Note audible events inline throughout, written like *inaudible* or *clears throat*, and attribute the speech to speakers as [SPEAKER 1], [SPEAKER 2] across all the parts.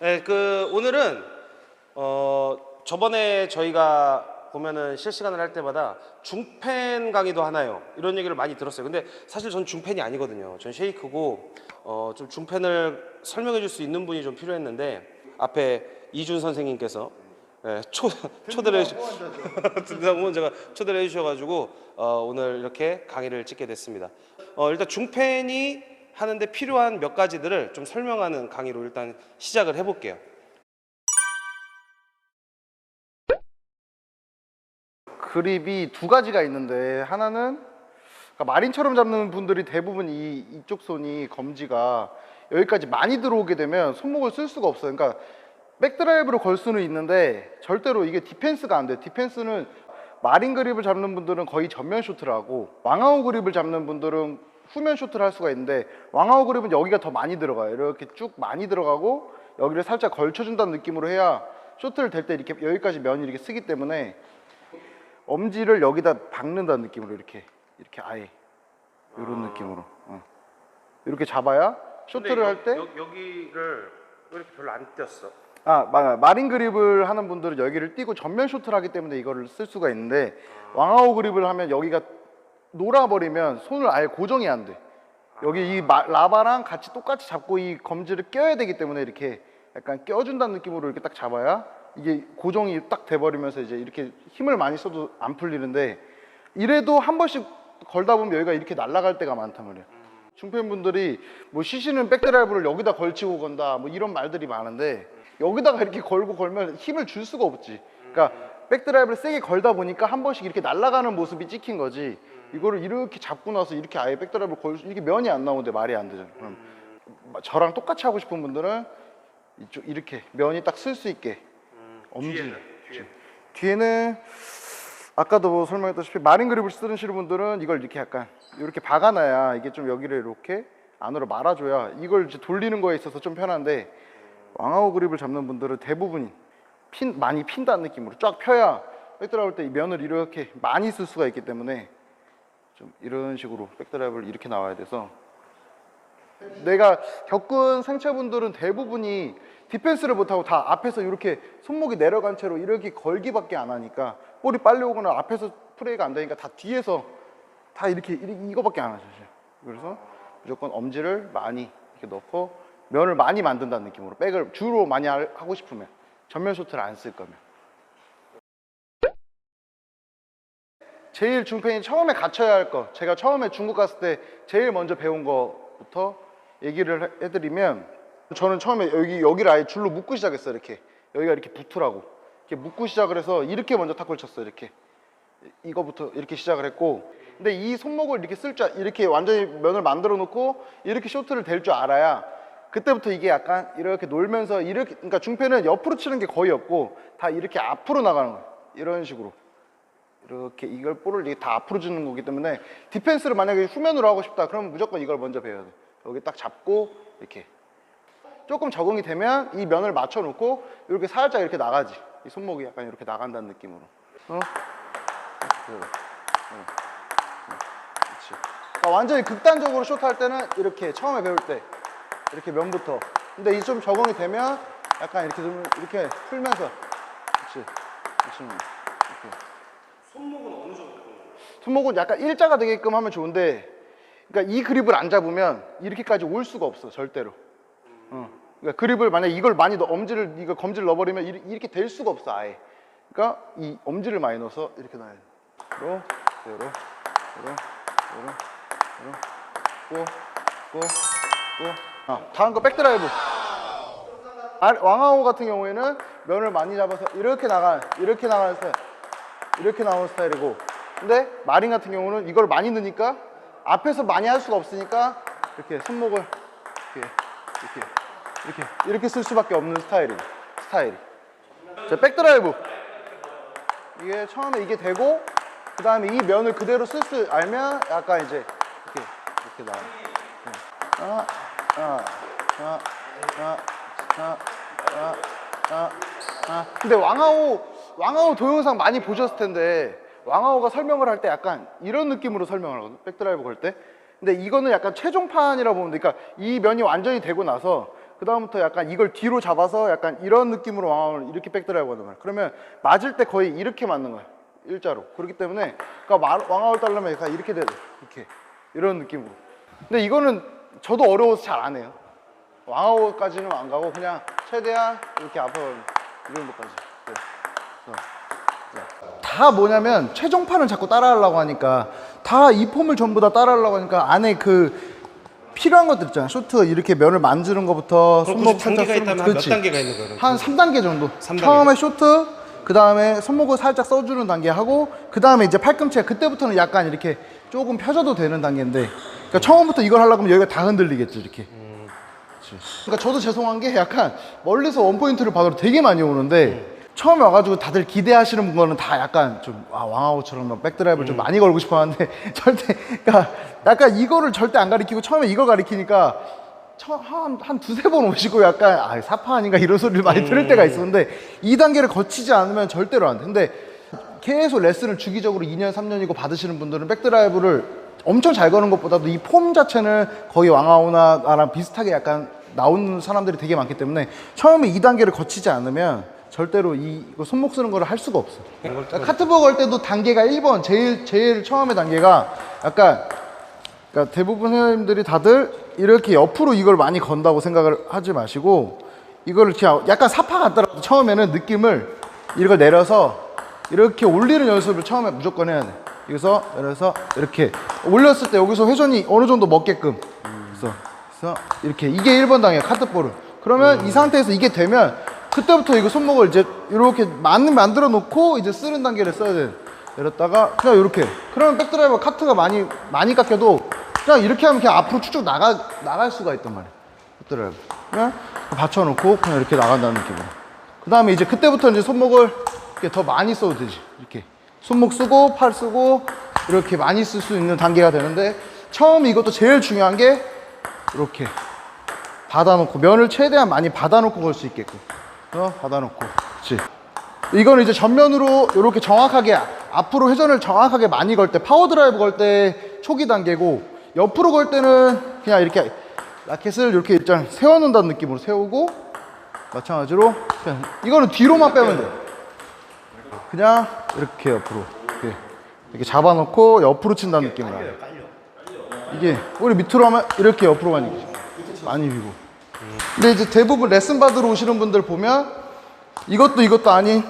[SPEAKER 1] 네, 그 오늘은 어 저번에 저희가 보면은 실시간을 할 때마다 중펜 강의도 하나요? 이런 얘기를 많이 들었어요. 근데 사실 전 중펜이 아니거든요. 전 쉐이크고 어 좀 중펜을 설명해 줄 수 있는 분이 좀 필요했는데 앞에 이준 선생님께서 네, 초 *laughs* 초대를 해주 든든한 후원자가 *laughs* 초대를 해주셔가지고 어, 오늘 이렇게 강의를 찍게 됐습니다. 어, 일단 중펜이 하는데 필요한 몇 가지들을 좀 설명하는 강의로 일단 시작을 해볼게요.
[SPEAKER 2] 그립이 두 가지가 있는데 하나는 그러니까 마린처럼 잡는 분들이 대부분 이 이쪽 손이 검지가 여기까지 많이 들어오게 되면 손목을 쓸 수가 없어요. 그러니까 백드라이브로 걸 수는 있는데 절대로 이게 디펜스가 안 돼요. 디펜스는 마린 그립을 잡는 분들은 거의 전면 쇼트를 하고 왕아오 그립을 잡는 분들은 후면 쇼트를 할 수가 있는데 왕아오 그립은 여기가 더 많이 들어가요. 이렇게 쭉 많이 들어가고 여기를 살짝 걸쳐준다는 느낌으로 해야 쇼트를 댈 때 이렇게 여기까지 면이 이렇게 쓰기 때문에 엄지를 여기다 박는다는 느낌으로 이렇게 이렇게 아예 이런 느낌으로 어. 이렇게 잡아야 쇼트를 할 때
[SPEAKER 1] 여기를 왜 이렇게 별로 안 띄었어?
[SPEAKER 2] 아, 마- 마린 그립을 하는 분들은 여기를 띄고 전면 쇼트를 하기 때문에 이거를 쓸 수가 있는데 왕아오 그립을 하면 여기가 놀아버리면 손을 아예 고정이 안 돼. 여기 이 마- 라바랑 같이 똑같이 잡고 이 검지를 껴야 되기 때문에 이렇게 약간 껴준다는 느낌으로 이렇게 딱 잡아야 이게 고정이 딱 돼버리면서 이제 이렇게 힘을 많이 써도 안 풀리는데 이래도 한 번씩 걸다 보면 여기가 이렇게 날아갈 때가 많단 말이에요. 중팬분들이 뭐 쉬시는 백드라이브를 여기다 걸치고 건다 뭐 이런 말들이 많은데 여기다가 이렇게 걸고 걸면 힘을 줄 수가 없지. 그러니까 백드라이브를 세게 걸다 보니까 한 번씩 이렇게 날아가는 모습이 찍힌 거지. 이거를 이렇게 잡고 나서 이렇게 아예 백드라이브를 걸 수, 이게 면이 안 나오는데 말이 안 되잖아. 그럼 저랑 똑같이 하고 싶은 분들은 이쪽 이렇게 면이 딱 쓸 수 있게 엄지
[SPEAKER 1] 뒤에는? 뒤에.
[SPEAKER 2] 뒤에는 아까도 뭐 설명했다시피 마린 그립을 쓰시는 분들은 이걸 이렇게 약간 이렇게 박아놔야 이게 좀 여기를 이렇게 안으로 말아줘야 이걸 이제 돌리는 거에 있어서 좀 편한데 왕아오 그립을 잡는 분들은 대부분 핀 많이 핀다는 느낌으로 쫙 펴야 백드라이브 때이 면을 이렇게 많이 쓸 수가 있기 때문에 좀 이런 식으로 백드라이브를 이렇게 나와야 돼서 내가 겪은 생체분들은 대부분이 디펜스를 못하고 다 앞에서 이렇게 손목이 내려간 채로 이렇게 걸기밖에 안 하니까 볼이 빨리 오거나 앞에서 플레이가 안 되니까 다 뒤에서 다 이렇게 이- 이거밖에 안 하죠. 그래서 무조건 엄지를 많이 이렇게 넣고 면을 많이 만든다는 느낌으로 백을 주로 많이 할- 하고 싶으면 전면 쇼트를 안 쓸 거면 제일 중팬이 처음에 갖춰야 할거 제가 처음에 중국 갔을 때 제일 먼저 배운 거부터 얘기를 해- 해드리면 저는 처음에 여기 여기를 아예 줄로 묶고 시작했어요 이렇게. 여기가 이렇게 붙으라고. 이렇게 묶고 시작을 해서 이렇게 먼저 탁구를 쳤어요 이렇게. 이- 이거부터 이렇게 시작을 했고. 근데 이 손목을 이렇게 쓸 줄 이렇게 완전히 면을 만들어 놓고 이렇게 쇼트를 댈 줄 알아야 그때부터 이게 약간 이렇게 놀면서 이렇게 그러니까 중패는 옆으로 치는 게 거의 없고 다 이렇게 앞으로 나가는 거예요. 이런 식으로 이렇게 이걸 볼을 이게 다 앞으로 주는 거기 때문에 디펜스를 만약에 후면으로 하고 싶다 그러면 무조건 이걸 먼저 배워야 돼. 여기 딱 잡고 이렇게. 조금 적응이 되면 이 면을 맞춰 놓고 이렇게 살짝 이렇게 나가지. 이 손목이 약간 이렇게 나간다는 느낌으로. 어? 어. 어. 그렇지. 그러니까 완전히 극단적으로 숏할 때는 이렇게 처음에 배울 때 이렇게 면부터. 근데 이 좀 적응이 되면 약간 이렇게 좀 이렇게 풀면서. 그렇지. 그렇지 이렇게
[SPEAKER 1] 손목은 어느 정도?
[SPEAKER 2] 손목은 약간 일자가 되게끔 하면 좋은데 그러니까 이 그립을 안 잡으면 이렇게까지 올 수가 없어 절대로. 어. 그러니까 그립을 만약 이걸 많이 넣어 엄지를 이거 검지를 넣어버리면 이렇게 될 수가 없어 아예. 그러니까 이 엄지를 많이 넣어서 이렇게 놔야 돼. 요로 요로 요로 요로 요로. 꼬꼬꼬 아, 다음 거 백드라이브. 아, 왕아오 같은 경우에는 면을 많이 잡아서 이렇게 나가 이렇게 나가는 스타일 이렇게 나오는 스타일이고 근데 마린 같은 경우는 이걸 많이 넣으니까 앞에서 많이 할 수가 없으니까 이렇게 손목을 이렇게 이렇게 이렇게 이렇게 쓸 수밖에 없는 스타일이 스타일이. 자 백드라이브. 이게 처음에 이게 되고 그 다음에 이 면을 그대로 쓸 수 알면 약간 이제 이렇게 이렇게 나와 아, 아, 아, 아, 아. 근데 왕아오 왕아오 동영상 많이 보셨을 텐데 왕아오가 설명을 할 때 약간 이런 느낌으로 설명을 하거든 백드라이브 걸 때. 근데 이거는 약간 최종판이라고 보면 돼. 그러니까 이 면이 완전히 되고 나서 그 다음부터 약간 이걸 뒤로 잡아서 약간 이런 느낌으로 왕아웃을 이렇게 백드라이브 하는 거야. 그러면 맞을 때 거의 이렇게 맞는 거야. 일자로. 그렇기 때문에 그러니까 마- 왕아웃 따려면 약간 이렇게 돼야 돼. 이렇게 이런 느낌으로. 근데 이거는 저도 어려워서 잘 안 해요. 왕아웃까지는 안 가고 그냥 최대한 이렇게 앞으로 이 정도까지. 다 뭐냐면 최종판을 자꾸 따라하려고 하니까 다 이 폼을 전부 다 따라하려고 하니까 안에 그 필요한 것들 있잖아. 쇼트 이렇게 면을 만지는 것부터
[SPEAKER 1] 그럼
[SPEAKER 2] 손목
[SPEAKER 1] 굳이 단계가
[SPEAKER 2] 살짝
[SPEAKER 1] 있다면 한몇
[SPEAKER 2] 그렇지.
[SPEAKER 1] 단계가 있는 거예요?
[SPEAKER 2] 한 3단계 정도.
[SPEAKER 1] 삼 단계.
[SPEAKER 2] 처음에 쇼트, 그 다음에 손목을 살짝 써주는 단계 하고, 그 다음에 이제 팔꿈치가 그때부터는 약간 이렇게 조금 펴져도 되는 단계인데, 그러니까 처음부터 이걸 하려고 하면 여기가 다 흔들리겠죠, 이렇게. 그렇지. 그러니까 저도 죄송한 게 약간 멀리서 원포인트를 받으러 되게 많이 오는데, 처음에 와가지고 다들 기대하시는 거는 다 약간 좀 아, 왕아웃처럼 막 백드라이브를 좀 많이 걸고 싶어 하는데 *laughs* 절대 그러니까 약간 이거를 절대 안 가리키고 처음에 이걸 가리키니까 한, 한 두세 번 오시고 약간 아 사파 아닌가 이런 소리를 많이 들을 때가 있었는데 이 단계를 거치지 않으면 절대로 안 돼. 근데 계속 레슨을 주기적으로 2년 3년이고 받으시는 분들은 백드라이브를 엄청 잘 거는 것보다도 이 폼 자체는 거의 왕아오나 나랑 비슷하게 약간 나오는 사람들이 되게 많기 때문에 처음에 이 단계를 거치지 않으면 절대로 이 이거 손목 쓰는 거를 할 수가 없어. 그러니까 카트버거 할 때도 단계가 1번 제일 제일 처음에 단계가 약간 그러니까 대부분 회원님들이 다들 이렇게 옆으로 이걸 많이 건다고 생각을 하지 마시고 이거를 그냥 약간 사파 같더라도 처음에는 느낌을 이걸 내려서 이렇게 올리는 연습을 처음에 무조건 해야 돼. 여기서 내려서 이렇게 올렸을 때 여기서 회전이 어느 정도 먹게끔. 그래서, 그래서 이렇게 이게 1번 단계 카트볼은. 그러면 이 상태에서 이게 되면 그때부터 이거 손목을 이제 이렇게 만, 만들어 놓고 이제 쓰는 단계를 써야 돼. 내렸다가 그냥 이렇게. 그러면 백드라이버 카트가 많이 많이 깎여도 그냥 이렇게 하면 그냥 앞으로 쭉쭉 나가 나갈 수가 있단 말이야. 백드라이버. 그냥 받쳐놓고 그냥 이렇게 나간다는 느낌으로. 그 다음에 이제 그때부터 이제 손목을 이렇게 더 많이 써도 되지. 이렇게. 손목 쓰고, 팔 쓰고, 이렇게 많이 쓸 수 있는 단계가 되는데, 처음 이것도 제일 중요한 게, 이렇게. 받아놓고, 면을 최대한 많이 받아놓고 걸 수 있게끔. 어, 받아놓고. 그렇지. 이거는 이제 전면으로 이렇게 정확하게 앞으로 회전을 정확하게 많이 걸 때 파워 드라이브 걸 때 초기 단계고 옆으로 걸 때는 그냥 이렇게 라켓을 이렇게 일단 세워놓는다는 느낌으로 세우고 마찬가지로 이거는 뒤로만 빼면 돼. 그냥 이렇게 옆으로 이렇게, 이렇게 잡아놓고 옆으로 친다는 느낌으로. 이게 우리 밑으로 하면 이렇게 옆으로 거지. 많이 비고. 근데 이제 대부분 레슨 받으러 오시는 분들 보면 이것도 이것도 아닌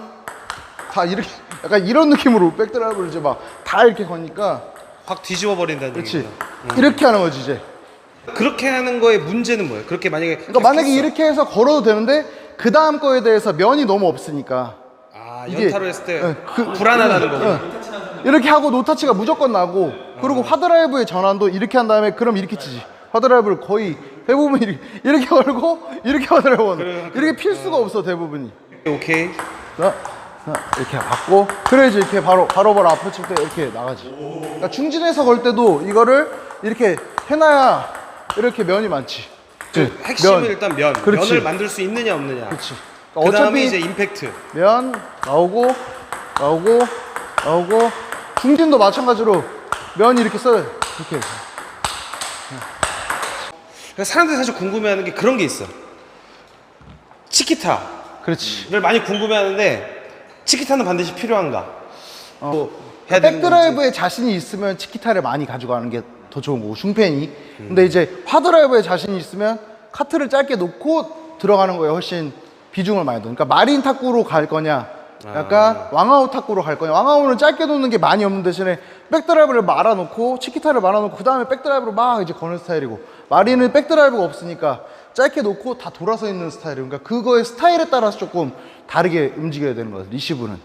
[SPEAKER 2] 다 이렇게 *laughs* 약간 이런 느낌으로 백드라이브를 이제 막 다 이렇게 거니까
[SPEAKER 1] 확 뒤집어 버린다는
[SPEAKER 2] 그렇지.
[SPEAKER 1] 얘기구나.
[SPEAKER 2] 이렇게 하는 거지 이제.
[SPEAKER 1] 그렇게 하는 거의 문제는 뭐예요? 그렇게 만약에
[SPEAKER 2] 그러니까 만약에 이렇게 해서 걸어도 되는데 그 다음 거에 대해서 면이 너무 없으니까.
[SPEAKER 1] 아
[SPEAKER 2] 이게-
[SPEAKER 1] 연타로 했을 때
[SPEAKER 2] 예, 그-
[SPEAKER 1] 불안하다는 거구나.
[SPEAKER 2] 이렇게 하고 노타치가 무조건 나고 그리고 하드라이브의 전환도 이렇게 한 다음에 그럼 이렇게 치지. 하드라이브를 거의 대부분 이렇게, 이렇게 걸고 이렇게 하드라이브 하는 이렇게 필 수가 없어 대부분이
[SPEAKER 1] 오케이.
[SPEAKER 2] 자, 자, 이렇게 받고 그래야지 이렇게 바로 바로 바로 앞으로 칠 때 이렇게 나가지. 그러니까 중진에서 걸 때도 이거를 이렇게 해놔야 이렇게 면이 많지.
[SPEAKER 1] 그 핵심은
[SPEAKER 2] 면.
[SPEAKER 1] 일단 면.
[SPEAKER 2] 그렇지.
[SPEAKER 1] 면을 만들 수 있느냐 없느냐.
[SPEAKER 2] 그렇지.
[SPEAKER 1] 그
[SPEAKER 2] 그러니까 어차피
[SPEAKER 1] 이제 임팩트.
[SPEAKER 2] 면 나오고 나오고 나오고 중진도 마찬가지로 면 이렇게 써요. 이렇게.
[SPEAKER 1] 그러니까 사람들이 사실 궁금해하는 게 그런 게 있어. 치키타를
[SPEAKER 2] 그렇지.
[SPEAKER 1] 많이 궁금해하는데 치키타는 반드시 필요한가?
[SPEAKER 2] 어.
[SPEAKER 1] 뭐 해야 되는 건지.
[SPEAKER 2] 백드라이브에 자신이 있으면 치키타를 많이 가져가는 게 더 좋은 거고 슝펜이 근데 이제 하드라이브에 자신이 있으면 카트를 짧게 놓고 들어가는 거에 훨씬 비중을 많이 둬 그러니까 마린 탁구로 갈 거냐 약간 왕아웃 탁구로 갈 거냐 왕아웃은 짧게 놓는 게 많이 없는 대신에 백드라이브를 말아놓고 치키타를 말아놓고 그 다음에 백드라이브로 막 이제 거는 스타일이고 마린은 백드라이브가 없으니까 짧게 놓고 다 돌아서 있는 스타일이에요 그러니까 그거의 스타일에 따라서 조금 다르게 움직여야 되는 거예요 리시브는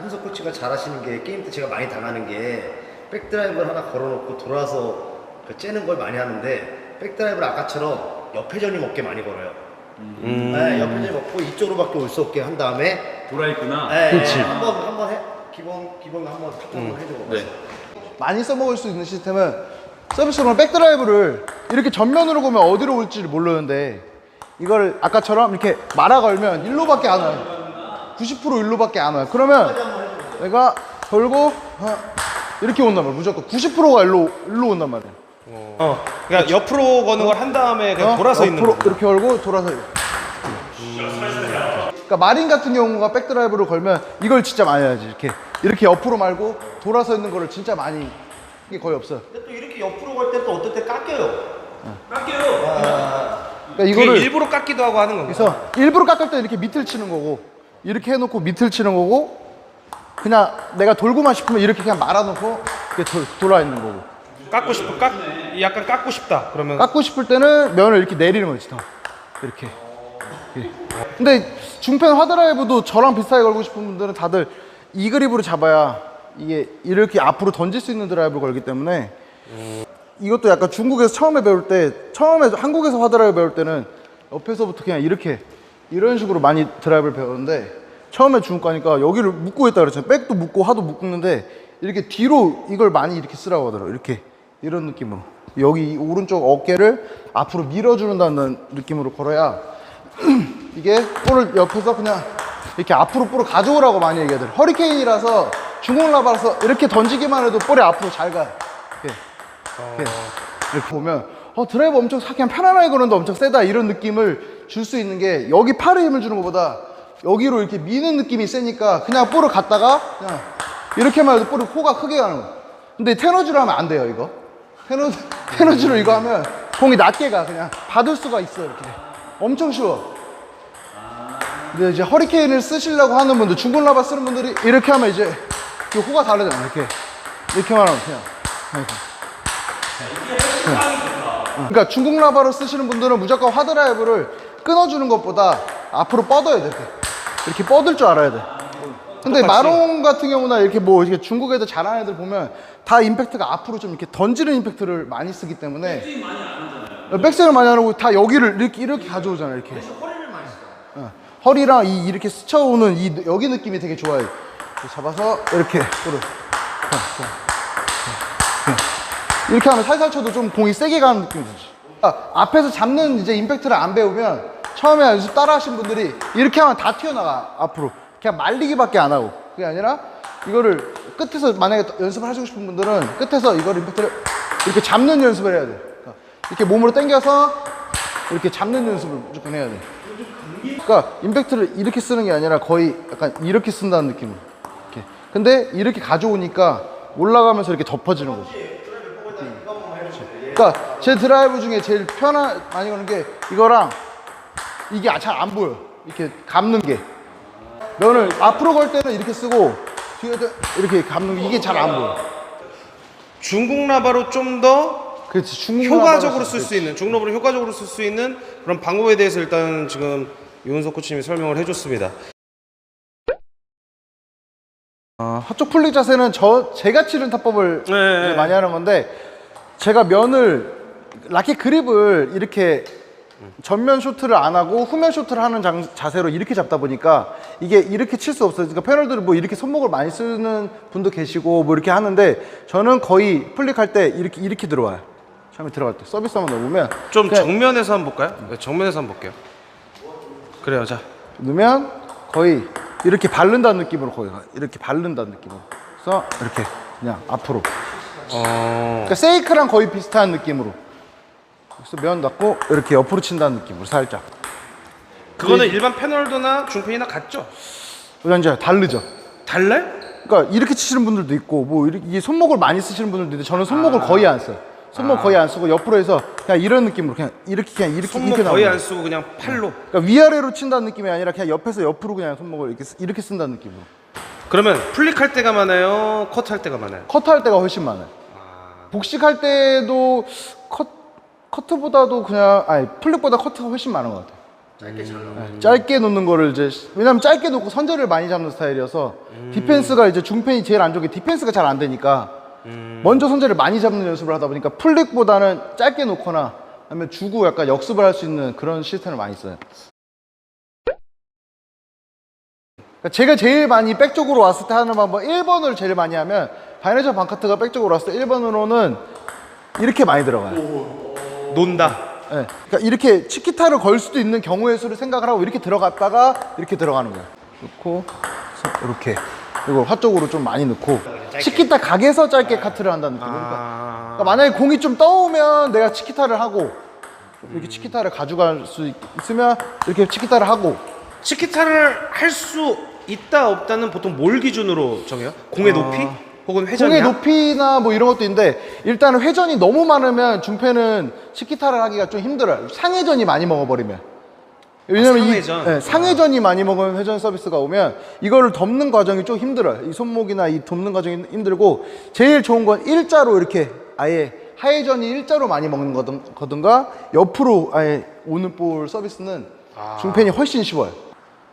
[SPEAKER 3] 홍석 코치가 잘하시는 게 게임 때 제가 많이 당하는 게 백드라이브를 하나 걸어놓고 돌아서 그 째는 걸 많이 하는데 백드라이브를 아까처럼 옆회전이 먹게 많이 걸어요.
[SPEAKER 1] 음.
[SPEAKER 3] 네, 옆회전이 먹고 이쪽으로밖에 올 수 없게 한 다음에
[SPEAKER 4] 돌아 있구나.
[SPEAKER 3] 네,
[SPEAKER 2] 그렇지.
[SPEAKER 3] 한번 한번 해 기본 기본 한번 탑 한번 해주고
[SPEAKER 4] 네.
[SPEAKER 2] 많이 써먹을 수 있는 시스템은 서비스로는 백드라이브를 이렇게 전면으로 보면 어디로 올지를 모르는데 이걸 아까처럼 이렇게 말아 걸면 일로밖에 안 와요. 90% 일로밖에 안 와요. 그러면 내가 걸고 어, 이렇게 온단 말이야. 무조건 90%가 일로, 일로 온단 말이야.
[SPEAKER 1] 어, 그러니까 옆으로 거는 걸 한 다음에 그냥
[SPEAKER 2] 어?
[SPEAKER 1] 돌아서 있는 거.
[SPEAKER 2] 이렇게 걸고 돌아서 이렇게. 그러니까 마린 같은 경우가 백드라이브를 걸면 이걸 진짜 많이 해야지. 이렇게 이렇게 옆으로 말고 돌아서 있는 거를 진짜 많이 이게 거의 없어요.
[SPEAKER 3] 근데 또 이렇게 옆으로 갈 때 또 어떨 때 깎여요.
[SPEAKER 2] 그러니까
[SPEAKER 1] 이게
[SPEAKER 2] 이거를
[SPEAKER 1] 일부러 깎기도 하고 하는 건가?
[SPEAKER 2] 그래서 일부러 깎을 때 이렇게 밑을 치는 거고 이렇게 해놓고 밑을 치는 거고 그냥 내가 돌고만 싶으면 이렇게 그냥 말아놓고 이렇게 돌, 돌아 있는 거고
[SPEAKER 1] 깎고 싶어, 깎, 약간 깎고 싶다. 그러면
[SPEAKER 2] 깎고 싶을 때는 면을 이렇게 내리는 거지 더 이렇게 이렇게. 근데 중펜 하드라이브도 저랑 비슷하게 걸고 싶은 분들은 다들 이 그립으로 잡아야 이게 이렇게 앞으로 던질 수 있는 드라이브를 걸기 때문에 이것도 약간 중국에서 처음에 배울 때 처음에 한국에서 하드라이브 배울 때는 옆에서부터 그냥 이렇게 이런 식으로 많이 드라이브를 배웠는데 처음에 중국 가니까 여기를 묶고 있다 그랬잖아요. 백도 묶고 하도 묶는데 이렇게 뒤로 이걸 많이 이렇게 쓰라고 하더라고요. 이렇게. 이런 느낌으로. 여기 이 오른쪽 어깨를 앞으로 밀어주는다는 느낌으로 걸어야 *clears throat* 이게 볼을 옆에서 그냥 이렇게 앞으로 볼을 가져오라고 많이 얘기하더라고요. 허리케인이라서 중국 라바라서 이렇게 던지기만 해도 볼이 앞으로 잘 가요. 이렇게. 이렇게, 이렇게 보면 어 드라이브 엄청 사- 그냥 편안하게 거는데 엄청 세다. 이런 느낌을 줄 수 있는 게 여기 팔에 힘을 주는 것보다 여기로 이렇게 미는 느낌이 세니까 그냥 볼을 갖다가 그냥 이렇게만 해도 볼이 호가 크게 가는 거야 근데 테너즈로 하면 안 돼요 이거. 테너즈, 테너즈로 이거 하면 공이 낮게 가. 그냥 받을 수가 있어 이렇게. 엄청 쉬워. 근데 이제 허리케인을 쓰시려고 하는 분들 중국 라바 쓰는 분들이 이렇게 하면 이제 이 호가 다르잖아 이렇게 이렇게만 하면 그냥 이렇게. 그러니까 중국 라바로 쓰시는 분들은 무조건 하드라이브를 끊어주는 것보다 앞으로 뻗어야 돼. 이렇게, 이렇게 뻗을 줄 알아야 돼. 근데 마롱 같은 경우나 이렇게 뭐 이렇게 중국 애들 잘하는 애들 보면 다 임팩트가 앞으로 좀 이렇게 던지는 임팩트를 많이 쓰기 때문에 백스윙을 많이 안 하고 다 여기를 이렇게 이렇게 가져오잖아 이렇게. 어, 허리랑 이 이렇게 스쳐오는 이 여기 느낌이 되게 좋아요. 잡아서 이렇게 볼을 이렇게 하면 살살 쳐도 좀 공이 세게 가는 느낌이 들지. 아, 앞에서 잡는 이제 임팩트를 안 배우면 처음에 연습 따라 하신 분들이 이렇게 하면 다 튀어나가, 앞으로. 그냥 말리기밖에 안 하고. 그게 아니라 이거를 끝에서 만약에 연습을 하시고 싶은 분들은 끝에서 이걸 임팩트를 이렇게 잡는 연습을 해야 돼. 그러니까 이렇게 몸으로 당겨서 이렇게 잡는 연습을 무조건 해야 돼. 그러니까 임팩트를 이렇게 쓰는 게 아니라 거의 약간 이렇게 쓴다는 느낌으로. 근데 이렇게 가져오니까 올라가면서 이렇게 덮어지는 거지. 그러니까 제 드라이브 중에 제일 편한 많이 거는 게 이거랑 이게 잘 안 보여. 이렇게 감는 게. 면을 앞으로 걸 때는 이렇게 쓰고 뒤에 이렇게 감는 게 이게 잘 안 보여.
[SPEAKER 1] 중국 라바로 좀더
[SPEAKER 2] 그렇지.
[SPEAKER 1] 효과적으로 쓸 수. 있는 중국 라바로 효과적으로 쓸 수 있는 그런 방법에 대해서 일단 지금 유은석 코치님이 설명을 해줬습니다.
[SPEAKER 2] 어, 하쪽 플릭 자세는 저 제가 치는 타법을
[SPEAKER 1] 네, 네.
[SPEAKER 2] 이제 많이 하는 건데 제가 면을 라켓 그립을 이렇게 전면 쇼트를 안 하고 후면 쇼트를 하는 장- 자세로 이렇게 잡다 보니까 이게 이렇게 칠 수 없어요. 그러니까 패널들은 뭐 이렇게 손목을 많이 쓰는 분도 계시고 뭐 이렇게 하는데 저는 거의 플릭할 때 이렇게 이렇게 들어와요. 처음에 들어갈 때 서비스 한번 넣으면
[SPEAKER 1] 좀
[SPEAKER 2] 그냥
[SPEAKER 1] 정면에서 한번 볼까요? 네, 정면에서 한번 볼게요. 그래요, 자.
[SPEAKER 2] 넣으면 거의 이렇게 바른다는 느낌으로 거의 가- 이렇게 바른다는 느낌으로. 그래서 이렇게 그냥 앞으로.
[SPEAKER 1] 어,
[SPEAKER 2] 그러니까 세이크랑 거의 비슷한 느낌으로. 그래서 면 넣고 이렇게 옆으로 친다는 느낌으로 살짝.
[SPEAKER 1] 그거는 일반 패널도나 중펜이나 같죠?
[SPEAKER 2] 이건 이제 다르죠.
[SPEAKER 1] 달라요?
[SPEAKER 2] 그러니까 이렇게 치시는 분들도 있고 뭐 이렇게 이게 손목을 많이 쓰시는 분들도 있는데 저는 손목을 거의 안 써요. 손목 거의 안 쓰고 옆으로 해서 그냥 이런 느낌으로 그냥 이렇게 그냥 이렇게
[SPEAKER 1] 손목
[SPEAKER 2] 이렇게
[SPEAKER 1] 거의
[SPEAKER 2] 나오는
[SPEAKER 1] 안 쓰고 그냥 팔로.
[SPEAKER 2] 그러니까 위아래로 친다는 느낌이 아니라 그냥 옆에서 옆으로 그냥 손목을 이렇게 쓰- 이렇게 쓴다는 느낌으로.
[SPEAKER 1] 그러면 플릭할 때가 많아요? 컷할 때가 많아요?
[SPEAKER 2] 커트할 때가 훨씬 많아요. 복식할 때도 컷 커트보다도 그냥 아니 플립보다 커트가 훨씬 많은 것 같아요. 네, 짧게 놓는 거를 이제 왜냐면 짧게 놓고 선제를 많이 잡는 스타일이어서 디펜스가 이제 중펜이 제일 안 좋은 게 디펜스가 잘 안 되니까 먼저 선제를 많이 잡는 연습을 하다 보니까 플릭보다는 짧게 놓거나 아니면 주고 약간 역습을 할 수 있는 그런 시스템을 많이 써요. 그러니까 제가 제일 많이 백 쪽으로 왔을 때 하는 방법 1번을 제일 많이 하면 바이네저 방카트가 백 쪽으로 왔을 때 1번으로는 이렇게 많이 들어가요.
[SPEAKER 1] 논다.
[SPEAKER 2] 예. 그러니까 이렇게 치키타를 걸 수도 있는 경우의 수를 생각을 하고 이렇게 들어갔다가 이렇게 들어가는 거야. 넣고 이렇게 그리고 화 쪽으로 좀 많이 넣고 치키타 각에서 짧게 카트를 한다는 느낌. 그러니까,
[SPEAKER 1] 아.
[SPEAKER 2] 그러니까 만약에 공이 좀 떠오면 내가 치키타를 하고 이렇게 치키타를 가져갈 수 있- 있으면 이렇게 치키타를 하고
[SPEAKER 1] 치키타를 할 수 있다 없다는 보통 뭘 기준으로 정해요? 공의 높이? 혹은
[SPEAKER 2] 공의
[SPEAKER 1] 회전이야?
[SPEAKER 2] 높이나 뭐 이런 것도 있는데 일단은 회전이 너무 많으면 중패는 치키타를 하기가 좀 힘들어요. 상회전이 많이 먹어버리면. 왜냐면 이-
[SPEAKER 1] 상회전?
[SPEAKER 2] 네, 상회전이 많이 먹으면 회전 서비스가 오면 이거를 덮는 과정이 좀 힘들어요. 이 손목이나 이 덮는 과정이 힘들고 제일 좋은 건 일자로 이렇게 아예 하회전이 일자로 많이 먹는 거든, 거든가 옆으로 아예 오는 볼 서비스는 중팬이 훨씬 쉬워요.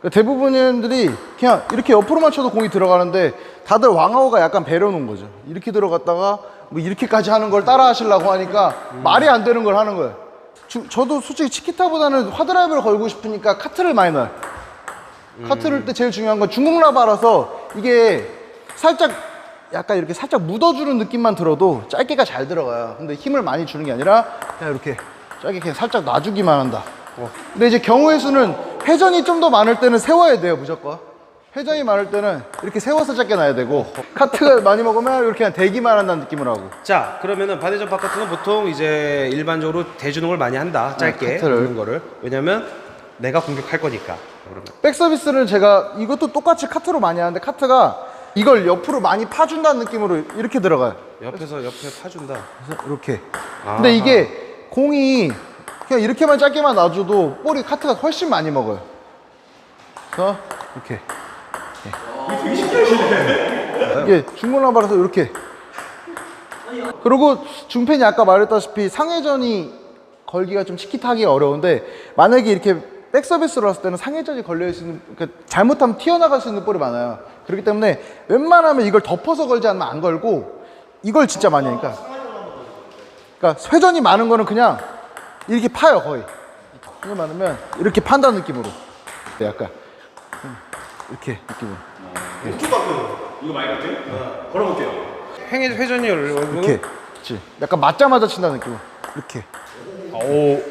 [SPEAKER 2] 그러니까 대부분들이 그냥 이렇게 옆으로만 쳐도 공이 들어가는데 다들 왕하오가 약간 배려놓은 거죠. 이렇게 들어갔다가 뭐 이렇게까지 하는 걸 따라 하시려고 하니까 말이 안 되는 걸 하는 거예요. 주- 저도 솔직히 치키타보다는 화드라이브를 걸고 싶으니까 카트를 많이 넣어요. 카트를 때 제일 중요한 건 중국 라바라서 이게 살짝 약간 이렇게 살짝 묻어주는 느낌만 들어도 짧게가 잘 들어가요. 근데 힘을 많이 주는 게 아니라 그냥 이렇게 짧게 그냥 살짝 놔주기만 한다. 근데 이제 경우의 수는 회전이 좀 더 많을 때는 세워야 돼요, 무조건. 회전이 많을 때는 이렇게 세워서 짧게 놔야 되고 카트가 많이 먹으면 이렇게 그냥 대기만 한다는 느낌으로 하고
[SPEAKER 1] 자 그러면은 반대전 바깥은 보통 이제 일반적으로 대주능을 많이 한다 짧게
[SPEAKER 2] 네, 카트를.
[SPEAKER 1] 하는 거를 왜냐면 내가 공격할 거니까 그러면
[SPEAKER 2] 백 서비스는 제가 이것도 똑같이 카트로 많이 하는데 카트가 이걸 옆으로 많이 파준다는 느낌으로 이렇게 들어가요.
[SPEAKER 1] 옆에서 옆에 파준다
[SPEAKER 2] 그래서 이렇게.
[SPEAKER 1] 아하.
[SPEAKER 2] 근데 이게 공이 그냥 이렇게만 짧게만 놔줘도 볼이 카트가 훨씬 많이 먹어요. 그래서 이렇게. 되게 신기하시네. 이게 중고나발에서 이렇게. 그리고 중팬이 아까 말했다시피 상회전이 걸기가 좀 치키타기가 어려운데 만약에 이렇게 백 서비스로 왔을 때는 상회전이 걸려 있는 그러니까 잘못하면 튀어나갈 수 있는 볼이 많아요. 그렇기 때문에 웬만하면 이걸 덮어서 걸지 않으면 안 걸고 이걸 진짜 많이 하니까 그러니까 회전이 많은 거는 그냥 이렇게 파요 거의 회전이 많으면 이렇게 판다는 느낌으로 네, 약간 음, 이렇게 느낌으로.
[SPEAKER 1] 횡 회전이 얼굴
[SPEAKER 2] 이렇게. 그렇지 약간 맞자마자 친다는 느낌으로. 이렇게.
[SPEAKER 1] 오.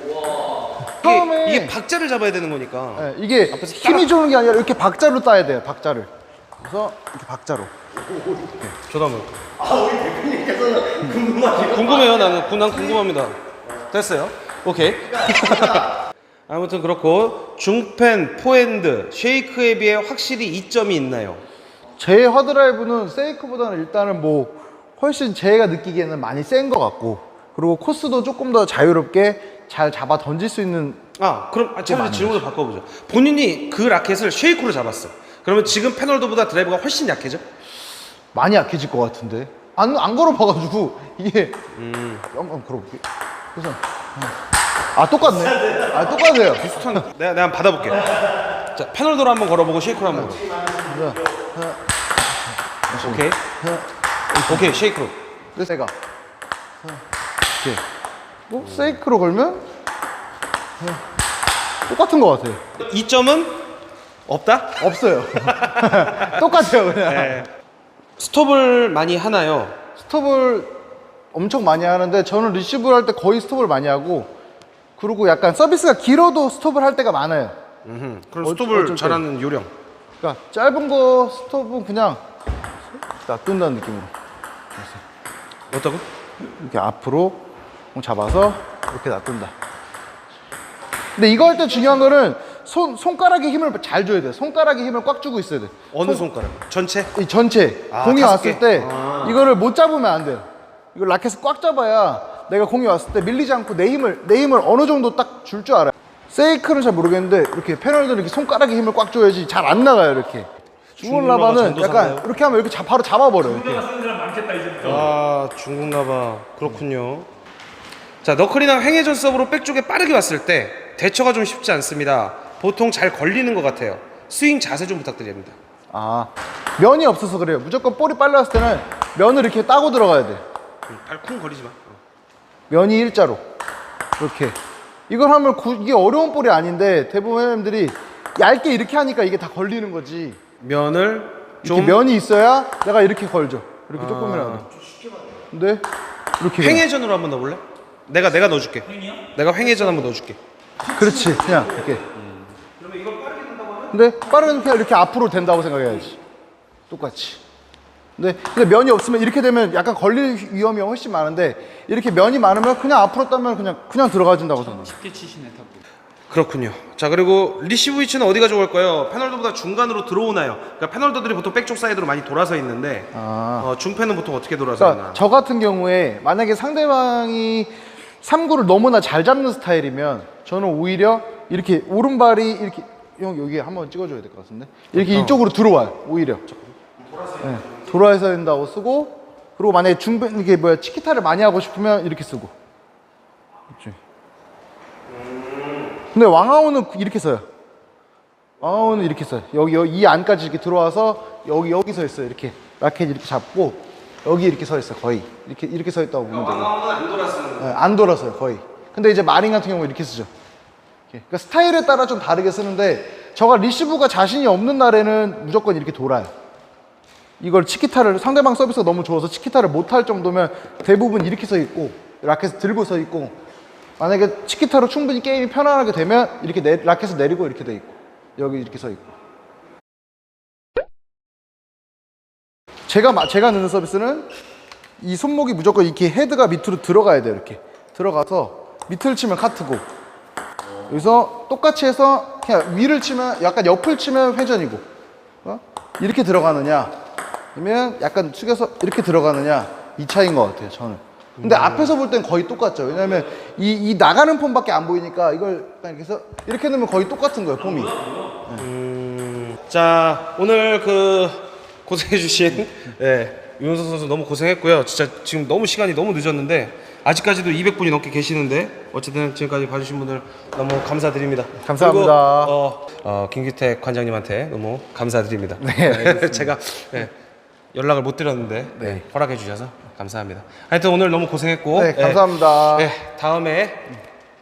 [SPEAKER 2] 처음에
[SPEAKER 1] 이게, 이게 박자를 잡아야 되는 거니까.
[SPEAKER 2] 네, 이게
[SPEAKER 1] 앞에서
[SPEAKER 2] 힘이 좋은 게 아니라 이렇게 박자로 따야 돼요 박자를. 그래서 이렇게 박자로.
[SPEAKER 1] 저도 한번.
[SPEAKER 3] 아 우리 대표님께서는 궁금하시고.
[SPEAKER 1] 궁금해요 나는. 구- 난 궁금합니다. 됐어요? 오케이 아무튼 그렇고 중펜 포핸드 쉐이크에 비해 확실히 이점이 있나요?
[SPEAKER 2] 제 하드라이브는 세이크보다는 일단은 뭐 훨씬 제가 느끼기에는 많이 센 것 같고 그리고 코스도 조금 더 자유롭게 잘 잡아 던질 수 있는
[SPEAKER 1] 아 그럼 아, 차라리 질문을 바꿔보죠 본인이 그 라켓을 쉐이크로 잡았어 그러면 지금 페널도보다 드라이브가 훨씬 약해져?
[SPEAKER 2] 많이 약해질 것 같은데 안, 안 걸어봐가지고 이게
[SPEAKER 1] 음.
[SPEAKER 2] 한번 걸어볼게 그래서 아 똑같네. 아 똑같아요.
[SPEAKER 1] 비슷한 내가, 내가 한번 받아볼게. 자 페널도로 한번 걸어보고 쉐이크로 한번. 걸어 오케이. 오케이 쉐이크로.
[SPEAKER 2] 그래서 내가 이렇게 뭐 세이크로 걸면? 똑같은 것 같아요.
[SPEAKER 1] 이 점은 없다?
[SPEAKER 2] 없어요. *laughs* 똑같아요 그냥.
[SPEAKER 1] 네. 스톱을 많이 하나요?
[SPEAKER 2] 스톱을 엄청 많이 하는데 저는 리시브를 할 때 거의 스톱을 많이 하고 그리고 약간 서비스가 길어도 스톱을 할 때가 많아요
[SPEAKER 1] 음흠. 그럼
[SPEAKER 2] 어-
[SPEAKER 1] 스톱을
[SPEAKER 2] 어쩔 때.
[SPEAKER 1] 잘하는 요령
[SPEAKER 2] 그러니까 짧은 거 스톱은 그냥 놔둔다는 느낌으로
[SPEAKER 1] 어떻고?
[SPEAKER 2] 이렇게 앞으로 잡아서 이렇게 놔둔다 근데 이거 할 때 중요한 거는 손, 손가락에 힘을 잘 줘야 돼 손가락에 힘을 꽉 주고 있어야 돼
[SPEAKER 1] 어느 손 가락? 전체?
[SPEAKER 2] 이 전체
[SPEAKER 1] 아,
[SPEAKER 2] 공이 왔을
[SPEAKER 1] 개?
[SPEAKER 2] 때
[SPEAKER 1] 아.
[SPEAKER 2] 이거를 못 잡으면 안 돼요. 이걸 라켓을 꽉 잡아야 내가 공이 왔을 때 밀리지 않고 내 힘을 내 힘을 어느 정도 딱 줄 줄 알아요. 세이크는 잘 모르겠는데 이렇게 패널도 이렇게 손가락에 힘을 꽉 줘야지 잘 안 나가요 이렇게.
[SPEAKER 1] 중국 라바
[SPEAKER 2] 라바는? 약간 이렇게 하면 이렇게 자, 바로 잡아버려. 요 이렇게.
[SPEAKER 1] 아 중국 나바 그렇군요. 자 너클이나 횡회전 서브로 백 쪽에 빠르게 왔을 때 대처가 좀 쉽지 않습니다. 보통 잘 걸리는 것 같아요. 스윙 자세 좀 부탁드립니다.
[SPEAKER 2] 아 면이 없어서 그래요. 무조건 볼이 빨리 왔을 때는 면을 이렇게 따고 들어가야 돼.
[SPEAKER 1] 발쿵 거리지 마.
[SPEAKER 2] 면이 일자로 이렇게. 이걸 하면 구- 이게 어려운 볼이 아닌데 대부분 회원님들이 얇게 이렇게 하니까 이게 다 걸리는 거지.
[SPEAKER 1] 면을
[SPEAKER 2] 이렇게
[SPEAKER 1] 좀
[SPEAKER 2] 면이 있어야 내가 이렇게 걸죠. 이렇게 조금이라도. 근데 이렇게.
[SPEAKER 1] 횡회전으로 한번 넣어볼래? 내가 내가 넣어줄게. 내가 횡회전 한번 넣어줄게.
[SPEAKER 2] 그렇지. 그냥 이렇게. 근데 그냥 이렇게 앞으로 된다고 생각해야지. 똑같이. 근데, 근데 면이 없으면 이렇게 되면 약간 걸릴 위험이 훨씬 많은데 이렇게 면이 많으면 그냥 앞으로 따면 그냥 그냥 들어가진다고 저는.
[SPEAKER 4] 쉽게 치시네 탑.
[SPEAKER 1] 그렇군요. 자 그리고 리시브 위치는 어디가 좋을까요? 패널도보다 중간으로 들어오나요? 그러니까 패널도들이 보통 백쪽 사이드로 많이 돌아서 있는데
[SPEAKER 2] 아.
[SPEAKER 1] 어, 중패는 보통 어떻게 돌아서
[SPEAKER 2] 그러니까
[SPEAKER 1] 있나?
[SPEAKER 2] 저 같은 경우에 만약에 상대방이 3구를 너무나 잘 잡는 스타일이면 저는 오히려 이렇게 오른발이 이렇게 형 여기 한번 찍어줘야 될 것 같은데 이렇게 이쪽으로 들어와요 오히려 네, 돌아서 된다고 쓰고 그리고 만약에 중배 이게 뭐야 치키타를 많이 하고 싶으면 이렇게 쓰고. 그렇지. 근데 왕아웃은 이렇게 써요. 왕아웃은 이렇게 써요. 여기, 여기 이 안까지 이렇게 들어와서 여기 여기 서 있어요. 이렇게. 라켓 이렇게 잡고 여기 이렇게 서 있어요. 거의. 이렇게 이렇게 서 있다고 보면 되고.
[SPEAKER 1] 왕아웃은 안 돌았으면
[SPEAKER 2] 네, 안 돌았어요. 거의. 근데 이제 마린 같은 경우 이렇게 쓰죠. 이렇게. 그러니까 스타일에 따라 좀 다르게 쓰는데 저가 리시브가 자신이 없는 날에는 무조건 이렇게 돌아요 이걸 치키타를 상대방 서비스가 너무 좋아서 치키타를 못 할 정도면 대부분 이렇게 서 있고 라켓을 들고 서 있고 만약에 치키타로 충분히 게임이 편안하게 되면 이렇게 내, 라켓을 내리고 이렇게 돼 있고 여기 이렇게 서 있고. 제가 마- 제가 넣는 서비스는 이 손목이 무조건 이렇게 헤드가 밑으로 들어가야 돼요 이렇게. 들어가서 밑을 치면 카트고. 여기서 똑같이 해서 그냥 위를 치면 약간 옆을 치면 회전이고. 어? 이렇게 들어가느냐 아니면 약간 숙여서 이렇게 들어가느냐 이 차이인 것 같아요 저는 근데 앞에서 볼 땐 거의 똑같죠 왜냐면 이, 이 나가는 폼밖에 안 보이니까 이걸 이렇게 해서 이렇게 넣으면 거의 똑같은 거예요 폼이
[SPEAKER 1] 자 오늘 그 고생해주신 예, 유현석 선수 너무 고생했고요. 진짜 지금 너무 시간이 너무 늦었는데 아직까지도 200분이 넘게 계시는데 어쨌든 지금까지 봐주신 분들 너무 감사드립니다.
[SPEAKER 2] 감사합니다.
[SPEAKER 1] 그리고, 어, 어, 김규택 관장님한테 너무 감사드립니다.
[SPEAKER 2] 네, *laughs*
[SPEAKER 1] 제가 예, 연락을 못 드렸는데
[SPEAKER 2] 네.
[SPEAKER 1] 예, 허락해 주셔서 감사합니다. 하여튼 오늘 너무 고생했고
[SPEAKER 2] 네
[SPEAKER 1] 예,
[SPEAKER 2] 감사합니다
[SPEAKER 1] 네, 다음에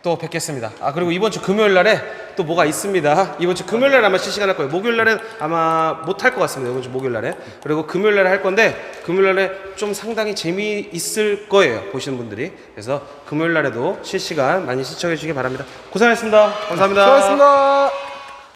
[SPEAKER 1] 또 뵙겠습니다. 아 그리고 이번 주 금요일 날에 또 뭐가 있습니다. 이번 주 금요일 날에 아마 실시간 할 거예요. 목요일 날엔 아마 못 할 것 같습니다. 이번 주 목요일 날에. 그리고 금요일 날에 할 건데 금요일 날에 좀 상당히 재미 있을 거예요. 보시는 분들이. 그래서 금요일 날에도 실시간 많이 시청해 주시기 바랍니다. 고생하셨습니다. 감사합니다.
[SPEAKER 2] 수고하셨습니다